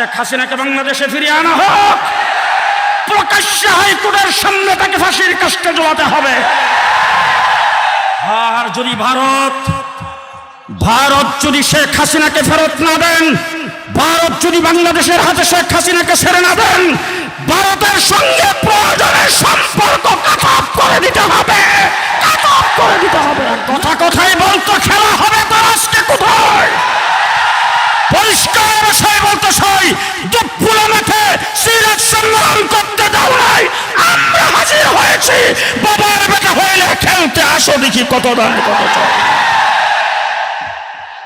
হাসিনাকে বাংলাদেশে ফিরিয়ে আনা হোক। প্রকাশ্যে হাইকোর্টের সামনে তাকে ফাঁসির কাজটা জোয়াতে হবে। আর যদি ভারত ভারত যদি শেখ হাসিনাকে ফেরত না দেন, ভারত যদি বাংলাদেশের হাতে শেখ হাসিনাকে ছেড়ে না দেন, ভারতের সঙ্গে প্রয়োজনের সম্পর্ক কাটাপ করে দিতে হবে। কাটাপ করে দিতে হবে। কথা কথাই বলতো, খেলা হবে তো আজকে কোথায়? পরিষ্কার বিষয় বলতে সই দুপুর মাঠে সিরাজ সম্মেলন করতে দাও নাই আমরা হাজির হয়েছি বাবার বেটা হইলে খেলতে আসো দেখি কত দাম, কত।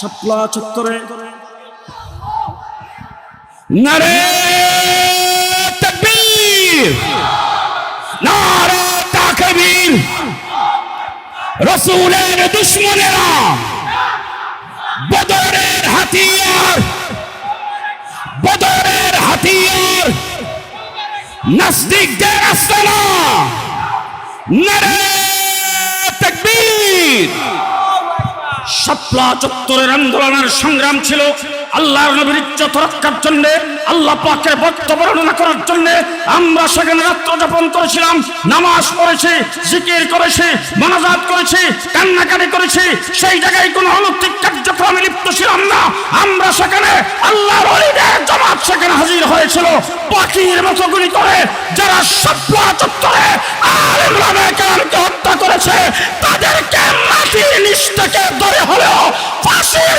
সাতলা চত্বরে। নারে তকবীর। নারে তাকবীর। রসুলের দুশ্মনেরা বদরের হাতিয়ার বদরের হাতিয়ার। নাস্তিকদের আস্তানা। নারে তকবীর। শাপলা চত্বরের আন্দোলনের সংগ্রাম ছিল। আল্লাহর নবীর ইজ্জত রক্ষার জন্য, আল্লাহ পাকের বক্তব্য বর্ণনা করার জন্য আমরা সেখানে রাত্র যাপন করেছিলাম, নামাজ পড়েছি, জিকির করেছি, মনাজাত করেছি, কান্নাকাটি করেছি, সেই জায়গায় কোনো অলৌকিক কার্যক্রমে লিপ্ত ছিলাম না। আমরা সেখানে আল্লাহর অলিদের জামাত সেখানে হাজির হয়েছিল, পাখির মতো গুলি করে, যারা শাপলা চত্বরে আলেম রামে কেরামকে হত্যা করেছে, তাদেরকে মাটির নিচ থেকে ধরে হলেও ফাঁসির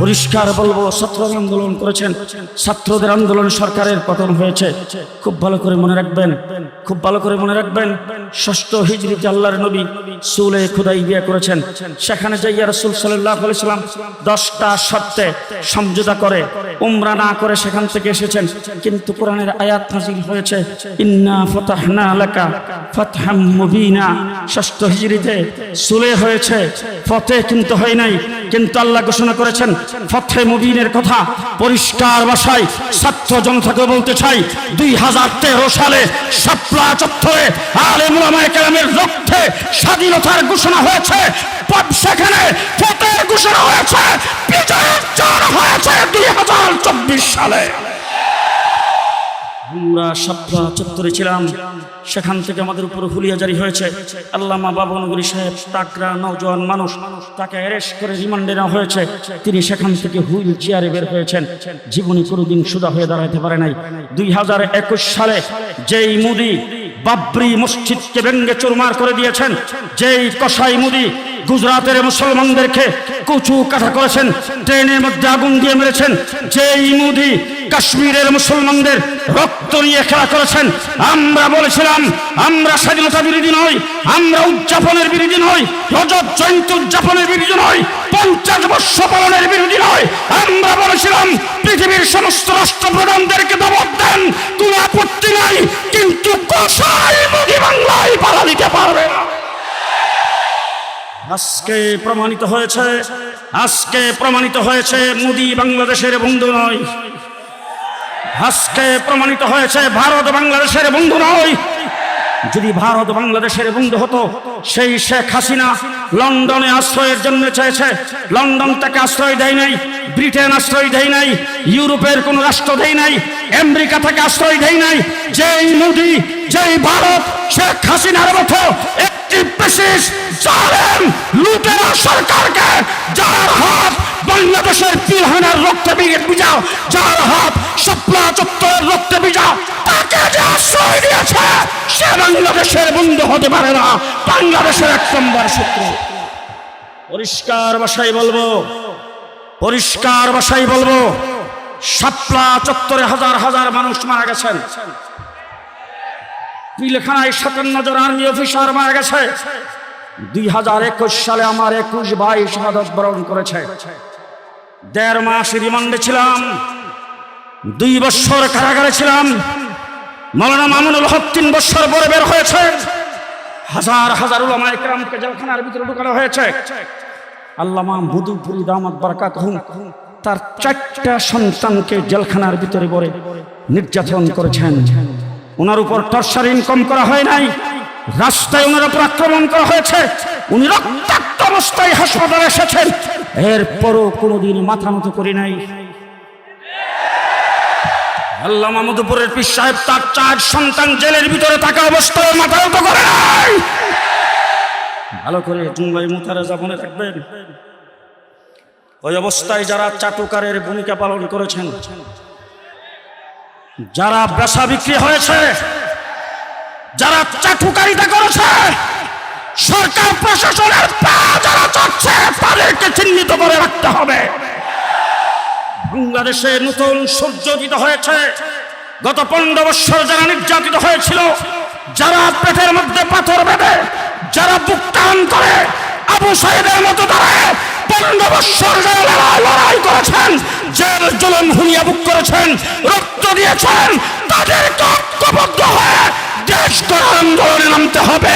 পরিষ্কার বলব ছাত্র আন্দোলন করেছেন। ছাত্রদের আন্দোলন সরকারের পতন হয়েছে। খুব ভালো করে মনে রাখবেন, খুব ভালো করে মনে রাখবেন। ষষ্ঠ হিজরিতে আল্লাহর নবী সুলে খুদাই বিয়ে করেছেন। সেখানে যাইয়া রসুল সাল্লাহ সাল্লাম দশটা শর্তে সমঝোতা করে, উমরা না করে সেখান থেকে এসেছেন। কিন্তু কোরআনের আয়াত নাজিল হয়েছে, ইন্না ফতাহনা লাকা ফাতহাম মুবিনা। ষষ্ঠ হিজরিতে সুলে হয়েছে, ফতে কিন্তু হয় নাই। কিন্তু আল্লাহ ঘোষণা করেছেন ফথে মুবিনের কথা পরিষ্কার ভাষায় ছাত্র জনতাকে বলতে চাই, দুই হাজার তেরো সালে সাপলা চত্বরে কেরামের লক্ষ্যে স্বাধীনতার ঘোষণা হয়েছে ঘোষণা হয়েছে চার হয়েছে দুই হাজার চব্বিশ সালে। আমরা সাপলা চত্বরে ছিলাম। সেখান থেকে আমাদের উপর হুলিয়া জারি হয়েছে। আল্লামা বাবনগরী সাহেব টাকরা নৌজওয়ান মানুষ, তাকে অ্যারেস্ট করে রিমান্ডে নেওয়া হয়েছে। তিনি সেখান থেকে হুইল চেয়ারে বের হয়েছেন। জীবনী কোনোদিন সুদা হয়ে দাঁড়াতে পারে নাই। দুই হাজার একুশ সালে যেই মুদি বাবরি মসজিদকে ব্যঙ্গে চুরমার করে দিয়েছেন, যেই কসাই মুদি গুজরাতের মুসলমানদেরকে কুচু কাটা করেছেন, ট্রেনের মধ্যে আগুন দিয়ে মেরেছেন, যেই মুদি কাশ্মীরের মুসলমানদের রক্ত নিয়ে খেলা করেছেন, আমরা বলেছিলাম, আমরা স্বাধীনতা বিরোধী নই, আমরা উদযাপনের বিরোধী নই, রজত জয়ন্তী উদযাপনের বিরোধী নই, পঞ্চাশ বর্ষ পালনের বিরোধী নয় আমরা বলেছিলাম, পৃথিবীর সমস্ত রাষ্ট্রপ্রধানদেরকে দাবত দেন, কোনো আপত্তি নাই, কিন্তু কষাই মোদি বাংলায় পালা দিতে পারবে না। আজকে প্রমাণিত হয়েছে, আজকে প্রমাণিত হয়েছে মোদি বাংলাদেশের বন্ধু নয়। আজকে প্রমাণিত হয়েছে ভারত বাংলাদেশের বন্ধু নয়। যদি ভারত বাংলাদেশের বন্ধু হতো, সেই শেখ হাসিনা লন্ডনে আশ্রয়ের জন্য চেয়েছে। লন্ডন তাকে আশ্রয় দেয় নাই, ব্রিটেন আশ্রয় দেয় নাই, ইউরোপের কোন রাষ্ট্র দেয় নাই, আমেরিকা থেকে আশ্রয় দেয় নাই। যেই মোদি, যেই ভারত, শেখ হাসিনার মতো একটি বিশেষ জালেম লুটেরা সরকারকে, যার হাত বাংলাদেশের পিলহানার রক্তে বিজা যার হাত সপ্লা চত্বরের রক্তে বিজা তাকে যে আশ্রয় দিয়েছে, সে বাংলাদেশের বন্ধু হতে পারে না। বাংলাদেশের এক নম্বর শত্রু। পরিষ্কার ভাষায় বলব, পরিষ্কার ভাষায় বলব শাপলা চত্বরে হাজার হাজার মানুষ মারা গেছেন। পিলখানায় সাতান্ন জন আর্মি অফিসার মারা গেছে। দুই হাজার একুশ সালে আমার একুশ ভাই শাহাদত বরণ করেছে। দেড় মাস রিমান্ডে ছিলাম। দুই বছর কারাগারে ছিলাম। মৌলানা মামুনুল হক তিন বছর পরে বের হয়েছে। হাজার হাজার উলামা একরামকে জেলখানার ভিতরে ঢুকানো হয়েছে। আল্লামা মধুপুরি দামাত বারাকাত হুম তার চারটা সন্তানকে জেলখানার ভিতরে বরে নির্যাতন করেছেন। ওনার উপর টর্চার ইনকম করা হয় নাই। রাস্তায় ওনার উপর আক্রমণ করা হয়েছে। উনি রক্তাক্ত অবস্থায় হাসপাতালে এসেছেন। এরপরও কোনোদিন মাথা মতো করি নাই। আল্লাহ মাহমুদপুরের পীর সাহেব তার চার সন্তান জেলের ভিতরে থাকা অবস্থায় মাথা মতো করে নাই। ভালো করে জুমলাই মুতারাজা মনে থাকবেন ওই অবস্থায় যারা চাটুকারের ভূমিকা পালন করেছেন যারা বেসা বিক্রি হয়েছে, যারা চাটুকারিতা করেছে, সরকার প্রশাসনের পা যারা চাচ্ছে তাদেরকে চিহ্নিত করে রাখতে হবে। বাংলাদেশে নতুন সূর্য উদিত হয়েছে। গত পনেরো বছর যারা নির্যাতিত হয়েছিল, যারা পেটের মধ্যে পাথর বেঁধে, যারা বুক টান করে, আবু সাহেবের মতো দাঁড়ায় পনেরো বছর যারা লড়াই করেছেন, জেল, জলম হুলিয়া বুক করেছেন দিয়েছেন ঐক্যবদ্ধ হয়ে দেশ আন্দোলনে নামতে হবে,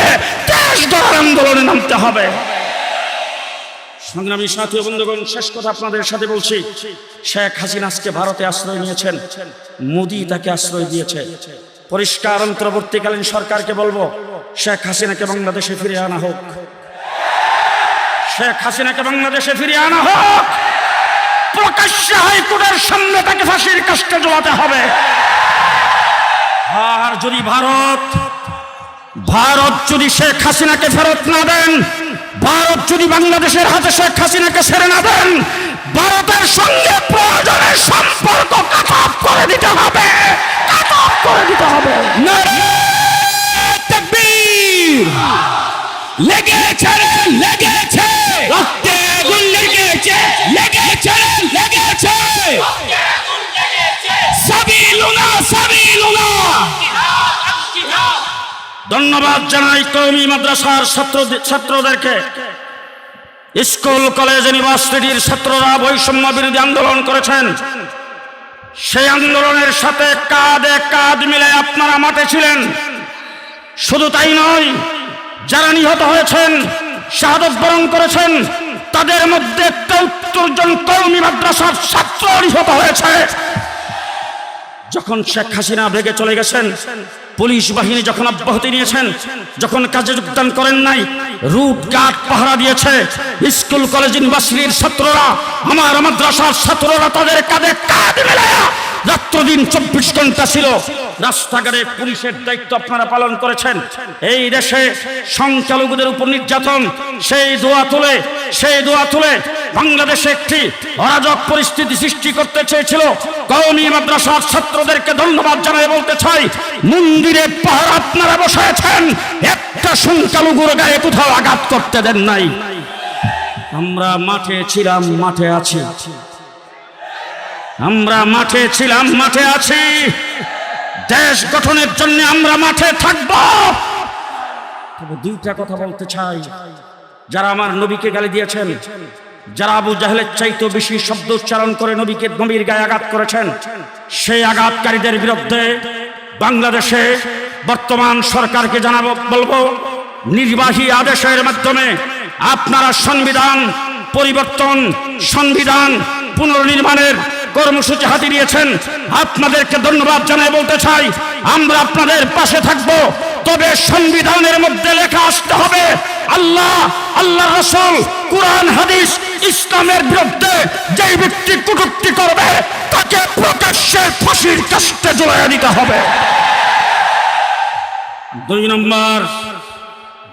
দেশ আন্দোলনে নামতে হবে। সংগ্রামী সাথী বন্ধুগণ, শেষ কথা আপনাদের সাথে বলছি। শেখ হাসিনা আজকে ভারতে আশ্রয় নিয়েছেন, মোদি তাকে আশ্রয় দিয়েছে। পরিষ্কার অন্তর্বর্তীকালীন সরকারকে বলব, শেখ হাসিনাকে বাংলাদেশে ফিরে আনা হোক। শেখ হাসিনাকে বাংলাদেশে ফিরে আনা হোক। প্রকাশ্যে হাইকোর্টের সামনে তাকে ফাঁসির কাজটা জ্বলাতে হবে। আর যদি ভারত ভারত যদি শেখ হাসিনাকে ফেরত না দেন, ভারত যদি বাংলাদেশের হাতে শেখ হাসিনাকে ছেড়ে না দেন, ভারতের সঙ্গে ধন্যবাদ জানাই কৌমি মাদ্রাসার ছাত্র ছাত্রদেরকে। স্কুল, কলেজ, ইউনিভার্সিটির ছাত্ররা বৈষম্য বিরোধী আন্দোলন করেছেন। সেই আন্দোলনের সাথে কাঁধে কাঁধ মিলে আপনারা মাঠে ছিলেন। শুধু তাই নয়, যারা নিহত হয়েছেন, শাহাদত বরণ করেছেন, তাদের মধ্যে তেউত্তর জন কৌমি মাদ্রাসার ছাত্র নিহত হয়েছে। যখন শেখ হাসিনা ভেগে চলে গেছেন, পুলিশ বাহিনী যখন অব্যাহতি নিয়েছেন, যখন কাজে যোগদান করেন নাই রুট গার্ড পাহারা দিয়েছে, স্কুল, কলেজ, ইউনিভার্সিটির ছাত্ররা, আমার মাদ্রাসার ছাত্ররা তাদের কাঁধে কাঁধ মেলায়া রাত্র দিন চব্বিশ ঘণ্টা ছিল। রাস্তাঘাটে পুলিশের দায়িত্ব আপনারা পালন করেছেন। এই দেশে সংখ্যালঘুদের উপর নির্যাতন, সেই দোয়া তুলে সেই দোয়া তুলে বাংলাদেশে একটি অরাজক পরিস্থিতি সৃষ্টি করতে চেয়েছিল। কওমি মাদ্রাসার ছাত্রদেরকে ধন্যবাদ জানাই বলতে চাই, মন্দিরে পাহাড় আপনারা বসেছেন, একটা সংখ্যালঘুর গায়ে কোথাও আঘাত করতে দেন নাই। আমরা মাঠে ছিলাম, মাঠে আছি। আমরা মাঠে ছিলাম, মাঠে আছি। দেশ গঠনের জন্য আমরা মাঠে থাকব। তবে দুইটা কথা বলতে চাই। যারা আমার নবীকে গালি দিয়েছেন, যারা আবু জাহেলের চাইতে বেশি শব্দ উচ্চারণ করে নবীকে নবীর গায়ে আঘাত করেছেন, সেই আঘাতকারীদের বিরুদ্ধে বাংলাদেশে বর্তমান সরকারকে জানাব, বলব, নির্বাহী আদেশের মাধ্যমে আপনারা সংবিধান পরিবর্তন, সংবিধান পুনর্নির্মাণের কর্মসূচি হাতে নিয়েছেন। আপনাদেরকে ধন্যবাদ জানাই বলতে চাই, আমরা আপনাদের পাশে থাকব, তবে সংবিধানের মধ্যে লেখা আসতে হবে। আল্লাহ আল্লাহ রসুল কোরআন, হাদিস, ইসলামের বিরুদ্ধে যে ব্যক্তি কটূক্তি করবে, তাকে প্রকাশ্যে ফাঁসির কাস্টে জড়াইয়া দিতে হবে। দুই নম্বর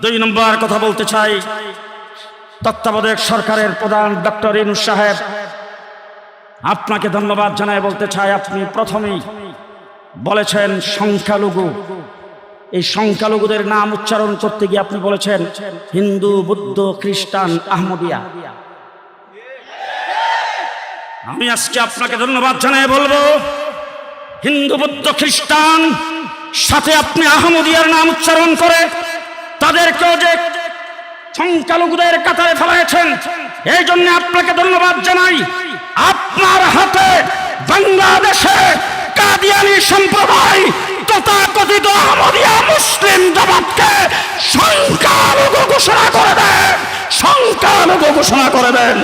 দুই নম্বর কথা বলতে চাই। তত্ত্বাবধায়ক সরকারের প্রধান ডক্টর ইনুস সাহেব, আপনাকে ধন্যবাদ জানাই বলতে চাই। আপনি প্রথমেই বলেছেন সংখ্যালঘু। এই সংখ্যালঘুদের নাম উচ্চারণ করতে গিয়ে আপনি বলেছেন, হিন্দু, বুদ্ধ, খ্রিস্টান, আহমদিয়া। আমি আজকে আপনাকে ধন্যবাদ জানাই বলব, হিন্দু, বুদ্ধ, খ্রিস্টান, সাথে আপনি আহমদিয়ার নাম উচ্চারণ করে তাদেরকেও যে সংখ্যালঘুদের কাতারে ফেলাইছেন, এই জন্য আপনাকে ধন্যবাদ জানাই। আপনার হাতে বাংলাদেশে কাদিয়ানি সম্প্রদায় তথাকথিত আহমদিয়া মুসলিম জামাতকে সংখ্যালঘু ঘোষণা করে দেন। সংখ্যালঘু ঘোষণা করে দেন।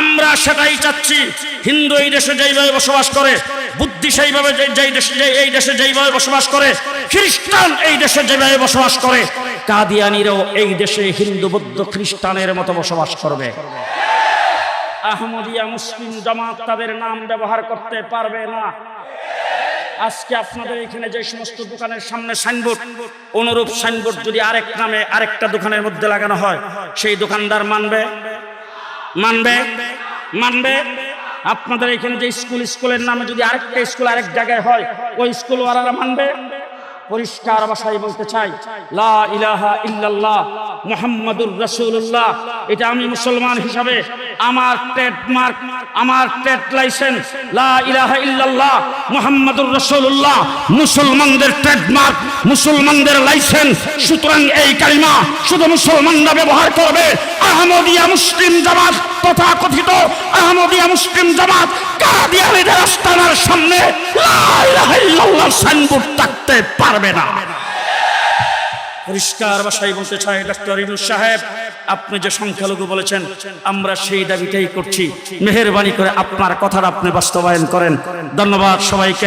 আমরা সেটাই চাচ্ছি। হিন্দু এই দেশে যেইভাবে বসবাস করে, বুদ্ধি সেইভাবে যেই দেশে এই দেশে যেইভাবে বসবাস করে, খ্রিস্টান এই দেশে যেভাবে বসবাস করে, কাদিয়ানিরাও এই দেশে হিন্দু, বৌদ্ধ, খ্রিস্টানের মতো বসবাস করবে। আহমদিয়া মুসলিম জামাত তাদের নাম ব্যবহার করতে পারবে না। আজকে আপনাদের এখানে যে সমস্ত দোকানের সামনে সাইনবোর্ড, অনুরূপ সাইনবোর্ড যদি আরেক নামে আরেকটা দোকানের মধ্যে লাগানো হয়, সেই দোকানদার মানবে? মানবে? মানবে? আপনাদের এখানে যে স্কুল, স্কুলের নামে যদি আরেকটা স্কুল আরেক জায়গায় হয়, ওই স্কুল ওয়ালারা মানবে? পরিষ্কার ভাষায় বলতে চাই, লা ইলাহা ইল্লাল্লাহ। মুহাম্মাদুর রাসূলুল্লাহ। এটা আমি মুসলমান হিসাবে আমার ট্রেডমার্ক, আমার ট্রেড লাইসেন্স, লা ইলাহা ইল্লাল্লাহ, মুহাম্মাদুর রাসূলুল্লাহ। মুসলমানদের ট্রেডমার্ক, মুসলমানদের লাইসেন্স, সুতরাং এই কালিমা শুধু মুসলমানরা ব্যবহার করবে। আহমদিয়া মুসলিম জামাত তথা কথিত আহমদিয়া মুসলিম জামাত, কাদিয়ানিদের আস্তানার সামনে লা ইলাহা ইল্লাল্লাহ সাইনবোর্ড থাকতে পারবে না। পরিষ্কার ভাষায় বলতে চাই, ডাক্তার ইনুস সাহেব, আপনি যে সংখ্যালঘু বলেছেন, আমরা সেই দাবিটাই করছি। মেহরবানি করে আপনার কথাটা আপনি বাস্তবায়ন করেন। ধন্যবাদ সবাইকে।